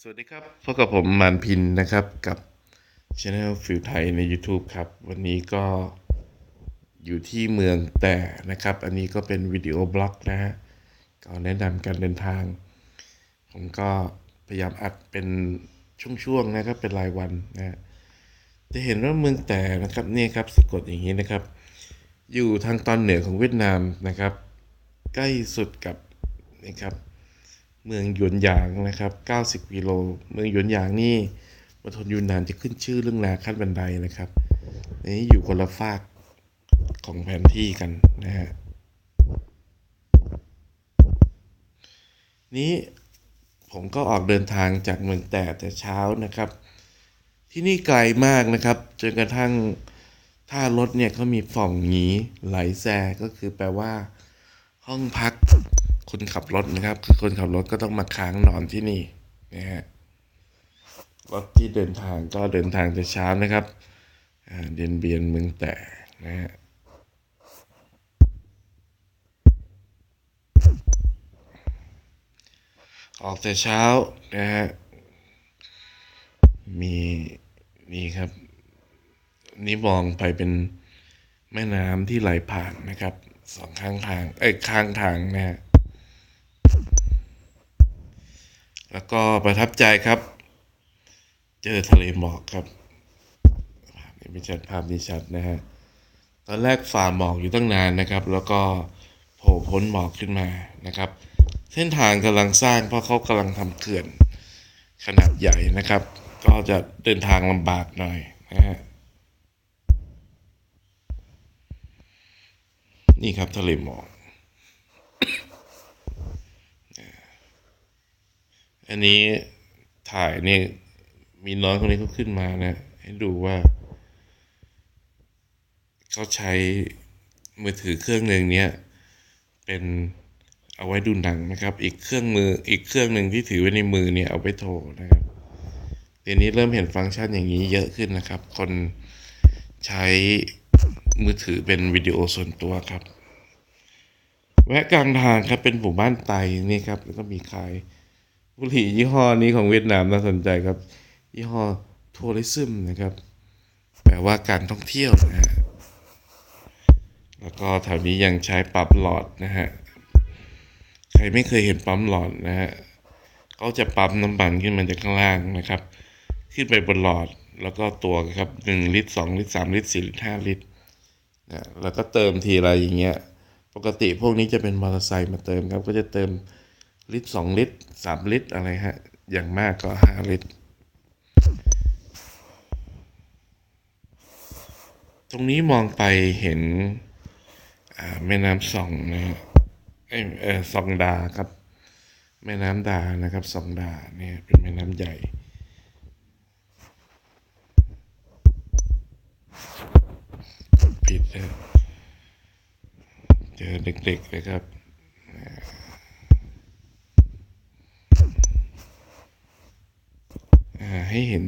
สวัสดีครับพบกับผมมานพินนะครับกับช anel ฟิวไทยใน YouTube ครับ วันนี้ก็อยู่ที่เมืองแต่นะครับ อันนี้ก็เป็นวิดีโอบล็อกนะฮะก็แนะนำการเดินทาง ผมก็พยายามอัดเป็นช่วงๆนะครับเป็นรายวันนะฮะจะเห็นว่าเมืองแต่นะครับนี่ครับสะกดอย่างนี้นะครับ อยู่ทางตอนเหนือของเวียดนามนะครับ ใกล้สุดกับนะครับ เมืองหยวนหยางนะครับ 90กิโล เมืองหยวนหยางนี่มณฑลยูนนานจะขึ้นชื่อเรื่องนาขั้นบันไดนะครับนนี้อยู่คนละฝากของแผนที่กันนะฮะ นี้ผมก็ออกเดินทางจากเมืองแต่แต่เช้านะครับ ที่นี่ไกลมากนะครับ จนกระทั่งท่ารถเนี่ยเขามีฝ่องหนีไหลแซก็คือแปลว่า ห้องพัก คนขับรถนะครับ คือคนขับรถก็ต้องมาค้างนอนที่นี่นะฮะรถที่เดินทางก็เดินทางแต่เช้านะครับเดียนเบียนเมืองแต่นะฮะออกแต่เช้านะฮะมีนี่ครับ นี่มองไปเป็นแม่น้ำที่ไหลผ่านนะครับสองข้างทาง เอ้ยข้างทางนะฮะ แล้วก็ประทับใจครับ เจอทะเลหมอกครับภาพนี้ไม่ชัดภาพนี้ชัดนะฮะตอนแรกฝ่าหมอกอยู่ตั้งนานนะครับ แล้วก็โผล่พ้นหมอกขึ้นมานะครับ เส้นทางกำลังสร้างเพราะเขากำลังทำเขื่อนขนาดใหญ่นะครับ ก็จะเดินทางลำบากหน่อยนะฮะนี่ครับทะเลหมอก อันนี้ถ่ายเนี่ยมีน้องคนนี้เขาขึ้นมานะ ให้ดูว่าเขาใช้มือถือเครื่องหนึ่งเนี่ยเป็นเอาไว้ดูหนังนะครับ อีกเครื่องมืออีกเครื่องหนึ่งที่ถือไว้ในมือเนี่ยเอาไว้โทรนะครับเดี๋ยวนี้เริ่มเห็นฟังก์ชันอย่างนี้เยอะขึ้นนะครับ คนใช้มือถือเป็นวิดีโอส่วนตัวครับ แวะกลางทางครับเป็นหมู่บ้านไตนี่ครับแล้วก็มีขาย บุหรี่ยี่ห้อนี้ของเวียดนามน่าสนใจครับ ยี่ห้อทัวริซึมนะครับ แปลว่าการท่องเที่ยวนะฮะแล้วก็แถวนี้ยังใช้ปั๊มหลอดนะฮะ ใครไม่เคยเห็นปั๊มหลอดนะฮะเขาจะปั๊มน้ำมันขึ้นมาจากข้างล่างนะครับ ขึ้นไปบนหลอดแล้วก็ตัวครับหนึ่งลิตรสองลิตรสามลิตรสี่ลิตรห้าลิตรนะแล้วก็เติมทีอะไรอย่างเงี้ย ปกติพวกนี้จะเป็นมอเตอร์ไซค์มาเติมครับ ก็จะเติม ลิตรสองลิตรสามลิตรอะไรฮะ อย่างมากก็ห้าลิตร ตรงนี้มองไปเห็นแม่น้ำสองนะฮะเอยเออสองดาครับ แม่น้ำดานะครับสองดาเนี่ยเป็นแม่น้ำใหญ่ผิดนะเจอเด็กๆเลยครับ อ่า ให้เห็น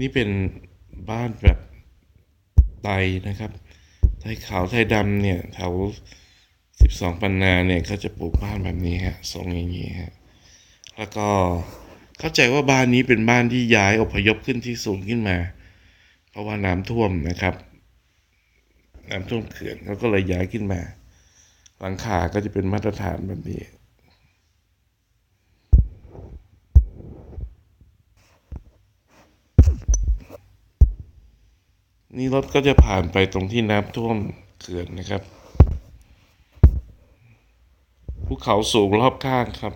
นี่เป็นบ้านแบบไตนะครับ ไทยขาวไทยดำเนี่ยแถวสิบสองปันนาเนี่ยเขาจะปลูกบ้านแบบนี้ฮะทรงอย่างนี้ฮะแล้วก็เข้าใจว่าบ้านนี้เป็นบ้านที่ย้ายอพยพขึ้นที่สูงขึ้นมา เพราะว่าน้ำท่วมนะครับ น้ำท่วมเขื่อนเขาก็เลยย้ายขึ้นมา หลังคาก็จะเป็นมาตรฐานแบบนี้ นี่รถก็จะผ่านไปตรงที่น้ำท่วมเขื่อนนะครับภูเขาสูงรอบข้างครับ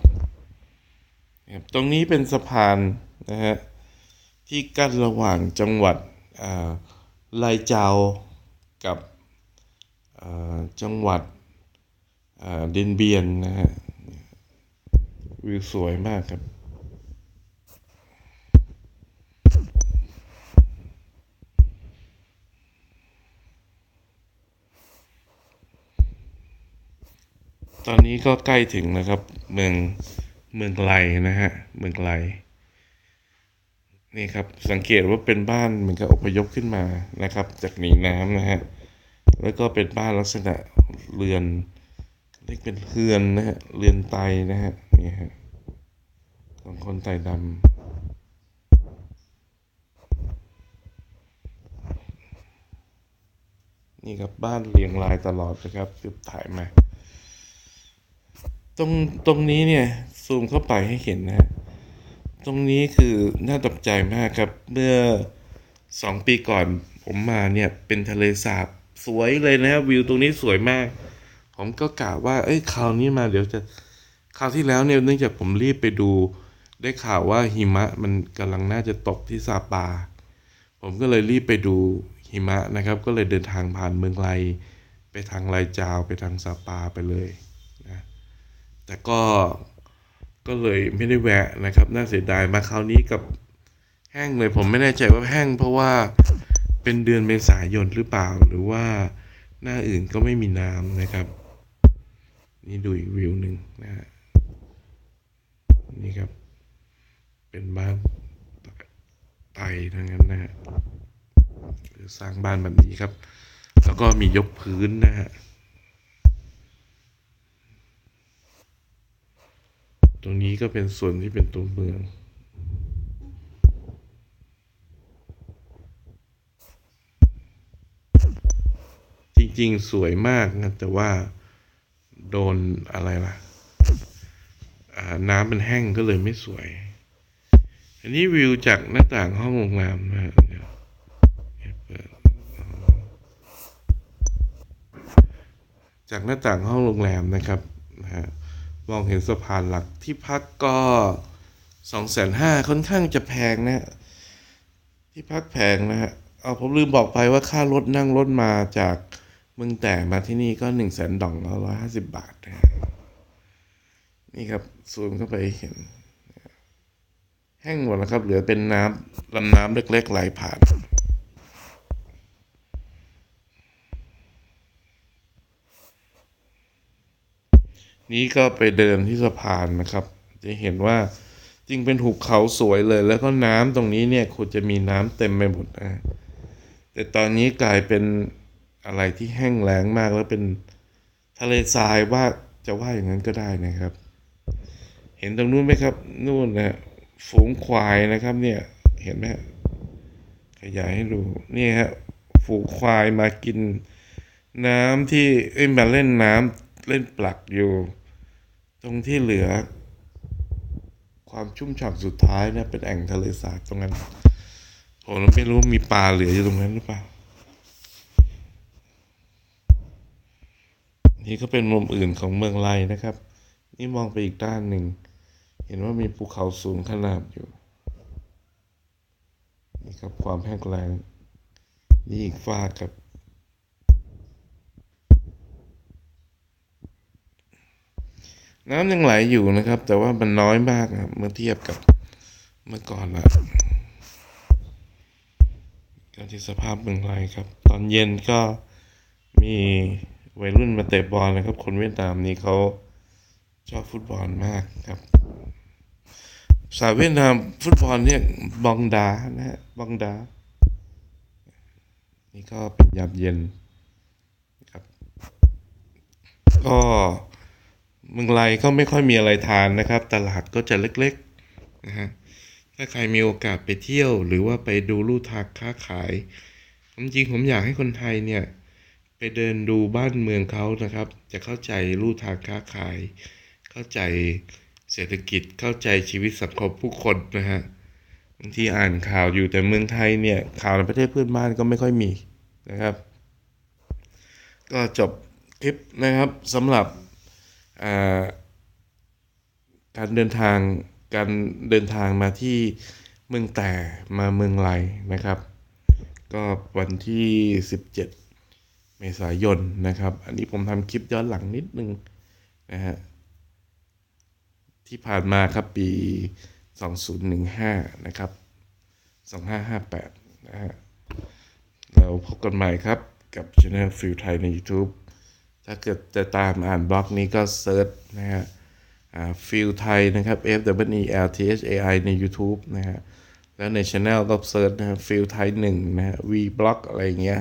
ตรงนี้เป็นสะพานนะฮะที่กั้นระหว่างจังหวัดอ่าไลเจากับจังหวัดเดนเบียนนะฮะวิวสวยมากครับ ตอนนี้ก็ใกล้ถึงนะครับ เมืองเมืองไกลนะฮะเมืองไลนี่ครับสังเกตว่าเป็นบ้านเหมือนกับอพยพขึ้นมานะครับ จากหนีน้ำนะฮะแล้วก็เป็นบ้านลักษณะเรือนเรียกเป็นเรือนนะฮะเรือนไตนะฮะนี่ฮะของคนไตดำนี่ครับบ้านเรียงรายตลอดนะครับตึดถ่ายมา ตรงตรงนี้เนี่ยซูมเข้าไปให้เห็นนะ ตรงนี้คือน่าตกใจมากครับ เมื่อสองปีก่อนผมมาเนี่ยเป็นทะเลสาบสวยเลยนะวิวตรงนี้สวยมาก ผมก็กะว่า เอ้ยคราวนี้มาเดี๋ยวจะคราวที่แล้วเนี่ยเนื่องจากผมรีบไปดู ได้ข่าวว่าหิมะมันกำลังน่าจะตกที่ซาปา ผมก็เลยรีบไปดูหิมะนะครับ ก็เลยเดินทางผ่านเมืองไลไปทางไลจาวไปทางซาปาไปเลย แต่ก็ก็เลยไม่ได้แวะนะครับ น่าเสียดายมาคราวนี้กับแห้งเลยผมไม่แน่ใจว่าแห้งเพราะว่าเป็นเดือนเมษายนหรือเปล่าหรือว่าหน้าอื่นก็ไม่มีน้ำนะครับ นี่ดูอีกวิวหนึ่งนะฮะนี่ครับ เป็นบ้านไตทั้งนั้นนะฮะสร้างบ้านแบบนี้ครับ แล้วก็มียกพื้นนะฮะ ตรงนี้ก็เป็นส่วนที่เป็นตัวเมือง จริงๆสวยมากนะแต่ว่าโดนอะไรล่ะ น้ำมันแห้งก็เลยไม่สวย อันนี้วิวจากหน้าต่างห้องโรงแรมนะฮะจากหน้าต่างห้องโรงแรมนะครับนะฮะ มองเห็นสะพานหลักที่พักก็สองแสนห้าค่อนข้างจะแพงนะ ที่พักแพงนะฮะเอาผมลืมบอกไปว่าค่ารถนั่งรถมาจากเมืองแต่มาที่นี่ก็หนึ่งแสนดองร้อยห้าสิบบาทนะนี่ครับซูมเข้าไปเห็น แห้งหมดแล้วครับ เหลือเป็นน้ำลำน้ำเล็กๆไหลผ่าน นี้ก็ไปเดินที่สะพานนะครับ จะเห็นว่าจริงเป็นหุบเขาสวยเลย แล้วก็น้ำตรงนี้เนี่ยควรจะมีน้ำเต็มไปหมดนะแต่ตอนนี้กลายเป็นอะไรที่แห้งแล้งมากแล้วเป็นทะเลทรายว่าจะว่าอย่างนั้นก็ได้นะครับ เห็นตรงนู้นไหมครับนู่นนะฝูงควายนะครับ เนี่ยเห็นไหมขยายให้ดูนี่ฮะฝูงควายมากินน้ำที่เอ้ยมาเล่นน้ำเล่นปลักอยู่ ตรงที่เหลือ ความชุ่มฉ่ำสุดท้ายเนี่ยเป็นแอ่งทะเลสาบตรงนั้นผมไม่รู้มีปลาเหลืออยู่ตรงนั้นหรือเปล่า นี่ก็เป็นมุมอื่นของเมืองไลนะครับ นี่มองไปอีกด้านหนึ่ง เห็นว่ามีภูเขาสูงขนาดอยู่ นี่ครับความแห้งแล้งนี่อีกฝ้ากครับ น้ำยังไหลอยู่นะครับ แต่ว่ามันน้อยมากครับ เมื่อเทียบกับเมื่อก่อนละก็ที่สภาพเมืองไทยครับ ตอนเย็นก็มีวัยรุ่นมาเตะบอลนะครับ คนเวียดนามนี่เขาชอบฟุตบอลมากครับสายเวียดนามฟุตบอลเนี่ยบองดานะฮะบองดา นี่ก็เป็นยามเย็นครับ ก็ เมืองไทยก็ไม่ค่อยมีอะไรทานนะครับ ตลาดก็จะเล็กๆนะฮะถ้าใครมีโอกาสไปเที่ยว หรือว่าไปดูลู่ทางค้าขายจริงผมอยากให้คนไทยเนี่ยไปเดินดูบ้านเมืองเขานะครับ จะเข้าใจลู่ทางค้าขาย เข้าใจเศรษฐกิจเข้าใจชีวิตสังคมผู้คนนะฮะบางทีอ่านข่าวอยู่แต่เมืองไทยเนี่ยข่าวในประเทศเพื่อนบ้านก็ไม่ค่อยมีนะครับ ก็จบคลิปนะครับสำหรับ การเดินทางการเดินทางมาที่เมืองแต่มาเมืองไลนะครับ ก็วันที่ 17 เมษายนนะครับ อันนี้ผมทำคลิปย้อนหลังนิดนึงนะฮะที่ผ่านมาครับปี 2015 นะครับ 2558 นะฮะเราพบกันใหม่ครับกับ Channel ฟิลไทยใน YouTube ถ้าเกิดจะตามอ่านบล็อกนี้ก็เซิร์ชนะฮะฟิลไทยนะครับ F W E L T H A I ใน YouTube นะฮะ แล้วใน Channel ก็เซิร์ชนะฮะฟิลไทยหนึ่งนะฮะ V Block อะไรอย่างเงี้ย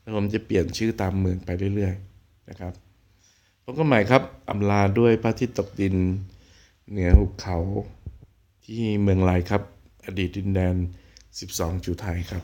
แล้วผมจะเปลี่ยนชื่อตามเมืองไปเรื่อยๆนะครับพบกันใหม่ครับอำลาด้วยพระอาทิตย์ตกดิน เหนือหุบเขาที่เมืองไลครับ อดีตดินแดน 12 จุไทยครับ